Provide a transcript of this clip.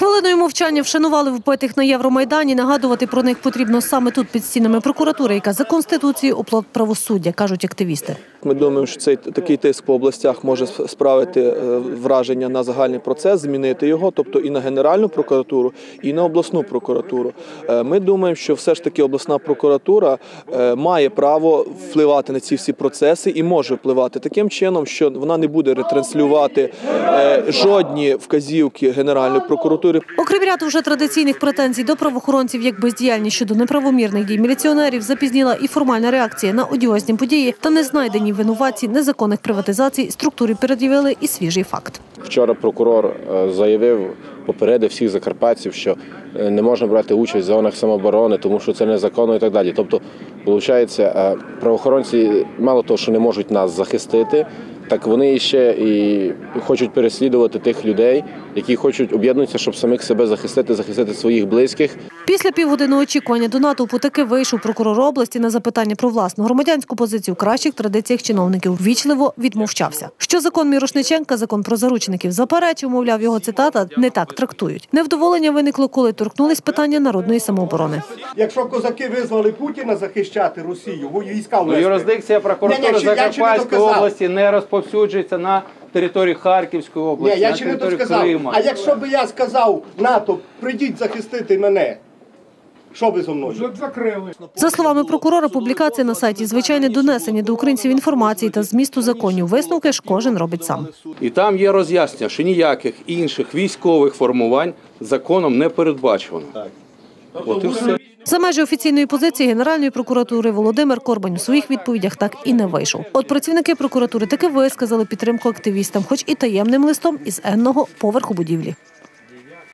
Хвилиною мовчання вшанували вбитих на Євромайдані. Нагадувати про них потрібно саме тут, під стінами прокуратури, яка за конституцією оплот правосуддя, кажуть активісти. Ми думаємо, що цей такий тиск по областях може справити е, враження на загальний процес, змінити його, тобто і на Генеральну прокуратуру, і на обласну прокуратуру. Е, Ми думаємо, що все ж таки обласна прокуратура е, має право впливати на ці всі процеси і може впливати таким чином, що вона не буде ретранслювати жодні вказівки Генеральної прокуратури Окрім ряду вже традиційних претензій до правоохоронців як бездіяльність щодо неправомірних дій міліціонерів, запізніла і формальна реакція на одіозні події та незнайдені винуватці незаконних приватизацій структурі перед'явили і свіжий факт. Вчора прокурор е, заявив, попередив всіх закарпатців, що е, не можна брати участь в зонах самооборони, тому що це незаконно і так далі. Тобто, виходить, правоохоронці мало того, що не можуть нас захистити, так вони ще і хочуть переслідувати тих людей, які хочуть об'єднуватися, щоб самих себе захистити, захистити своїх близьких. Після півгодини очікування до натовпу таки вийшов прокурор області на запитання про власну громадянську позицію в кращих традиціях чиновників. Вічливо відмовчався. Що закон Мірошниченка, закон про заручників заперечив, мовляв, його цитата не так трактують. Невдоволення виникло, коли торкнулись питання народної самооборони. Якщо козаки визвали Путіна захищати Росію, війська Ну, ввести. юрисдикція прокуратури ні, чи- я чи Закарпатської області не розповсюджується на території Харківської Ні, області, я на ще не території досказав. Крима. А якщо б я сказав НАТО, прийдіть захистити мене, що ви зо мною? За словами прокурора, публікація на сайті звичайне донесення до українців інформації та змісту законів. Висновки ж кожен робить сам. І там є роз'яснення, що ніяких інших військових формувань законом не передбачено. От і все. За межі офіційної позиції Генеральної прокуратури Володимир Корбань у своїх відповідях так і не вийшов. От працівники прокуратури таки висказали підтримку активістам, хоч і таємним листом із енного поверху будівлі.